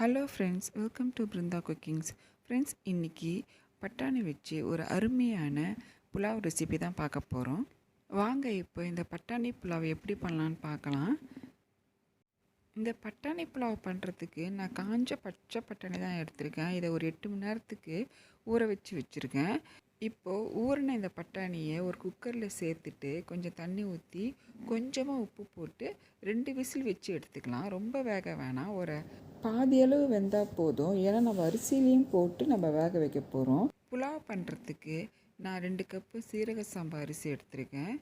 Hello friends welcome to Brinda cookings friends இன்றைக்கி பட்டாணி வச்சு ஒரு அருமையான புலாவ் ரெசிபி தான் பார்க்க போகிறோம் வாங்க இப்போ இந்த பட்டாணி புலாவ் எப்படி பண்ணலான்னு பார்க்கலாம். இந்த பட்டாணி புலாவ் பண்ணுறதுக்கு நான் காஞ்ச பச்சை பட்டாணி தான் எடுத்திருக்கேன். இதை ஒரு எட்டு மணி நேரத்துக்கு ஊற வச்சு வச்சுருக்கேன். இப்போது ஊறின இந்த பட்டாணியை ஒரு குக்கரில் சேர்த்துட்டு கொஞ்சம் தண்ணி ஊற்றி கொஞ்சமாக உப்பு போட்டு ரெண்டு விசில் வச்சு எடுத்துக்கலாம். ரொம்ப வேக வேணாம். ஒரு பாதி அளவு வெந்தால் போதும். ஏன்னா நம்ம அரிசிலையும் போட்டு நம்ம வேக வைக்க போகிறோம் புலாவ் பண்ணுறதுக்கு நான் ரெண்டு கப்பு சீரக சாம்பா அரிசி எடுத்திருக்கேன்.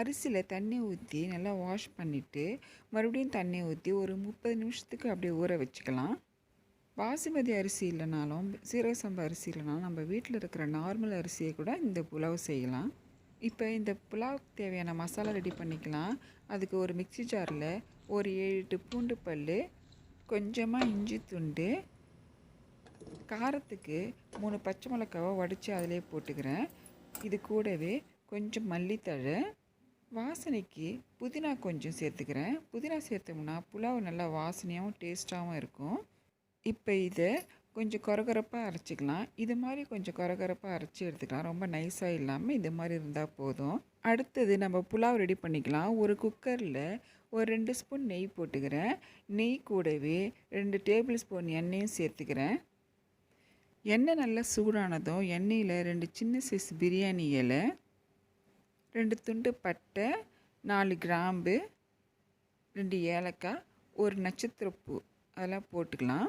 அரிசியில் தண்ணி ஊற்றி நல்லா வாஷ் பண்ணிவிட்டு மறுபடியும் தண்ணி ஊற்றி ஒரு முப்பது நிமிஷத்துக்கு அப்படியே ஊற வச்சுக்கலாம். பாசுமதி அரிசி இல்லைனாலும் சீரக சம்பா அரிசி இல்லைனாலும் நம்ம வீட்டில் இருக்கிற நார்மல் அரிசியை கூட இந்த புலாவ் செய்யலாம். இப்போ இந்த புலாவுக்கு தேவையான மசாலா ரெடி பண்ணிக்கலாம். அதுக்கு ஒரு மிக்சி ஜாரில் ஒரு ஏழு எட்டு பூண்டு பல் கொஞ்சமாக இஞ்சி துண்டு காரத்துக்கு மூணு பச்சை மிளகாவை வடித்து அதிலே போட்டுக்கிறேன். இது கூடவே கொஞ்சம் மல்லித்தழை வாசனைக்கு புதினா கொஞ்சம் சேர்த்துக்கிறேன். புதினா சேர்த்தோம்னா புலாவ் நல்லா வாசனையாகவும் டேஸ்ட்டாகவும் இருக்கும். இப்போ இதை கொஞ்சம் கொரகரப்பாக அரைச்சிக்கலாம். இது மாதிரி கொஞ்சம் கொரகரப்பாக அரைச்சி எடுத்துக்கலாம். ரொம்ப நைஸாக இல்லாமல் இது மாதிரி இருந்தால் போதும். அடுத்தது நம்ம புலாவ் ரெடி பண்ணிக்கலாம். ஒரு குக்கரில் ஒரு ரெண்டு ஸ்பூன் நெய் போட்டுக்கிறேன். நெய் கூடவே ரெண்டு டேபிள் ஸ்பூன் எண்ணெயும் சேர்த்துக்கிறேன். எண்ணெய் நல்லா சூடானதும் எண்ணெயில் ரெண்டு சின்ன சைஸ் பிரியாணி இலை ரெண்டு துண்டு பட்டை நாலு கிராம்பு ரெண்டு ஏலக்காய் ஒரு நட்சத்திரப்பூ. அதெல்லாம் போட்டுக்கலாம்.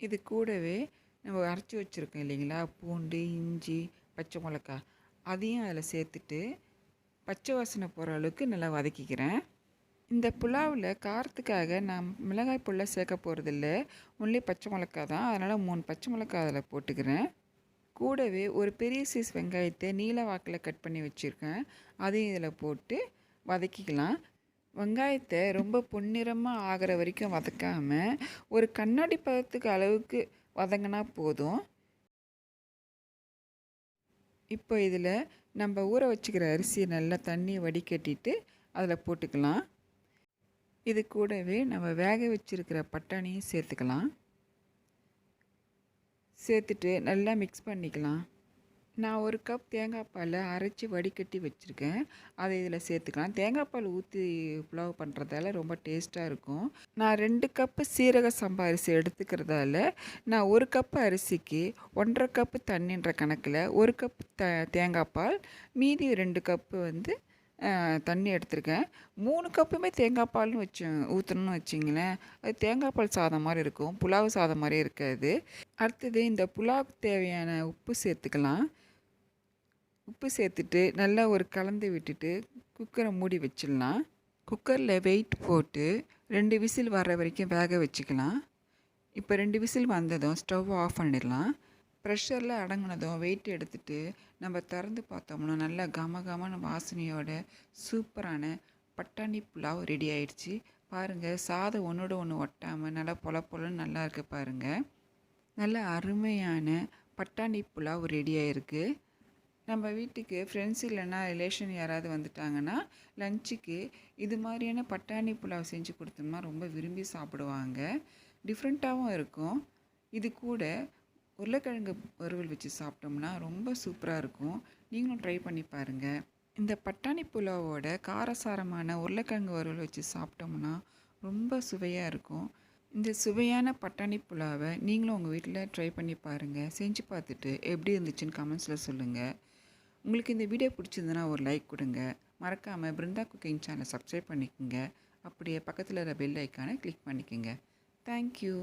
இது கூடவே நம்ம அரைச்சி வச்சுருக்கோம் இல்லைங்களா? பூண்டு இஞ்சி பச்சை மிளகா. அதையும் அதில் சேர்த்துட்டு பச்சை வாசனை போகிற அளவுக்கு நல்லா வதக்கிக்கிறேன். இந்த புலாவில் காரத்துக்காக நான் மிளகாய் புல்ல சேர்க்க போகிறதில்ல ஒன்லி பச்சை மிளகா தான். அதனால் மூணு பச்சை மிளகா அதில் போட்டுக்கிறேன். கூடவே ஒரு பெரிய சைஸ் வெங்காயத்தை நீல வாக்கில் கட் பண்ணி வச்சுருக்கேன். அதையும் இதில் போட்டு வதக்கிக்கலாம். வெங்காயத்தை ரொம்ப பொன்னிறமாக ஆகிற வரைக்கும் வதக்காமல் ஒரு கண்ணாடி பதத்துக்கு அளவுக்கு வதங்கினா போதும். இப்போ இதில் நம்ம ஊற வச்சுக்கிற அரிசியை நல்லா தண்ணி வடிகட்டிட்டு அதில் போட்டுக்கலாம். இது கூடவே நம்ம வேக வச்சுருக்கிற பட்டாணியும் சேர்த்துக்கலாம். சேர்த்துட்டு நல்லா மிக்ஸ் பண்ணிக்கலாம். நான் ஒரு கப் தேங்காய் பால் அரைச்சி வடிகட்டி வச்சுருக்கேன். அதை இதில் சேர்த்துக்கலாம். தேங்காய் பால் ஊற்றி புலாவ் பண்ணுறதால ரொம்ப டேஸ்ட்டாக இருக்கும். நான் ரெண்டு கப்பு சீரக சம்பா அரிசி எடுத்துக்கிறதால நான் ஒரு கப்பு அரிசிக்கு ஒன்றரை கப்பு தண்ணின்ற கணக்கில் ஒரு கப் த தேங்காய் பால் மீதி ரெண்டு கப்பு வந்து தண்ணி எடுத்திருக்கேன். மூணு கப்புமே தேங்காய் பால்னு வச்சு ஊற்றணும்னு வச்சிங்களேன். அது தேங்காய் பால் சாதம் மாதிரி இருக்கும். புலாவ் சாதம் மாதிரி இருக்காது. அடுத்தது இந்த புலாவுக்கு தேவையான உப்பு சேர்த்துக்கலாம். உப்பு சேர்த்துட்டு நல்லா ஒரு கலந்து விட்டுட்டு குக்கரை மூடி வச்சிடலாம். குக்கரில் வெயிட் போட்டு ரெண்டு விசில் வர்ற வரைக்கும் வேக வச்சுக்கலாம். இப்போ ரெண்டு விசில் வந்ததும் ஸ்டவ் ஆஃப் பண்ணிடலாம். ப்ரெஷரில் அடங்கினதும் வெயிட் எடுத்துகிட்டு நம்ம திறந்து பார்த்தோம்னா நல்லா கம கமன வாசனையோட சூப்பரான பட்டாணி புலாவ் ரெடி ஆயிடுச்சு. பாருங்கள் சாதம் ஒன்றோட ஒன்று ஒட்டாமல் நல்லா பொல பொலன்னு நல்லா இருக்குது பாருங்கள் நல்ல அருமையான பட்டாணி புலாவ் ரெடி ஆகிருக்கு நம்ம வீட்டுக்கு ஃப்ரெண்ட்ஸ் இல்லைன்னா ரிலேஷன் யாராவது வந்துட்டாங்கன்னா லஞ்சுக்கு இது மாதிரியான பட்டாணி புலாவ் செஞ்சு கொடுத்தோம்னா ரொம்ப விரும்பி சாப்பிடுவாங்க. டிஃப்ரெண்ட்டாகவும் இருக்கும். இது கூட உருளைக்கிழங்கு வறுவல் வச்சு சாப்பிட்டோம்னா ரொம்ப சூப்பராக இருக்கும். நீங்களும் ட்ரை பண்ணி பாருங்கள் இந்த பட்டாணி புலாவோட காரசாரமான உருளைக்கிழங்கு வறுவல் வச்சு சாப்பிட்டோம்னா ரொம்ப சுவையாக இருக்கும். இந்த சுவையான பட்டாணி புலாவை நீங்களும் உங்கள் வீட்டில் ட்ரை பண்ணி பாருங்கள் செஞ்சு பார்த்துட்டு எப்படி இருந்துச்சுன்னு கமெண்ட்ஸில் சொல்லுங்கள் உங்களுக்கு இந்த வீடியோ பிடிச்சிருந்தனா ஒரு லைக் கொடுங்க. மறக்காமல் பிருந்தா குக்கிங் சேனலை சப்ஸ்கிரைப் பண்ணிக்கோங்க. அப்படியே பக்கத்தில் இருக்கிற பெல் ஐக்கானை கிளிக் பண்ணிக்கோங்க. தேங்க்யூ